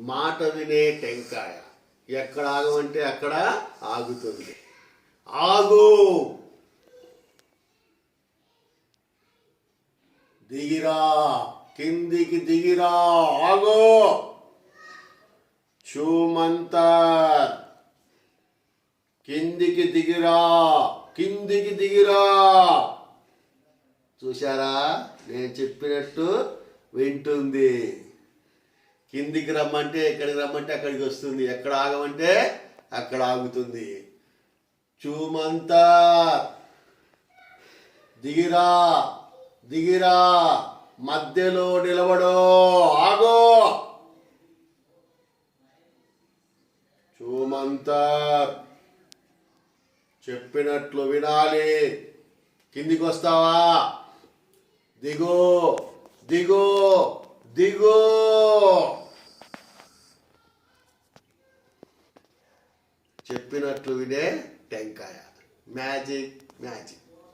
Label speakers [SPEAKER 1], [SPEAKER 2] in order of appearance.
[SPEAKER 1] మాట వినే టెంకాయ. ఎక్కడ ఆగమంటే అక్కడ ఆగుతుంది. ఆగు! దిగిరా కిందికి దిగిరా ఆగో! చూమంతర్ కిందికి దిగిరా కిందికి దిగిరా! చూశారా? నేను చెప్పినట్టు వింటుంది. కిందికి రమ్మంటే ఎక్కడికి రమ్మంటే అక్కడికి వస్తుంది. ఎక్కడ ఆగమంటే అక్కడ ఆగుతుంది. చూమంతా. దిగిరా దిగిరా. మధ్యలో నిలబడో ఆగో. చూమంతా. చెప్పినట్లు వినాలి. కిందికి వస్తావా? దిగో దిగో దిగో. చెప్పినట్లు వినే టెంకాయ. Magic magic.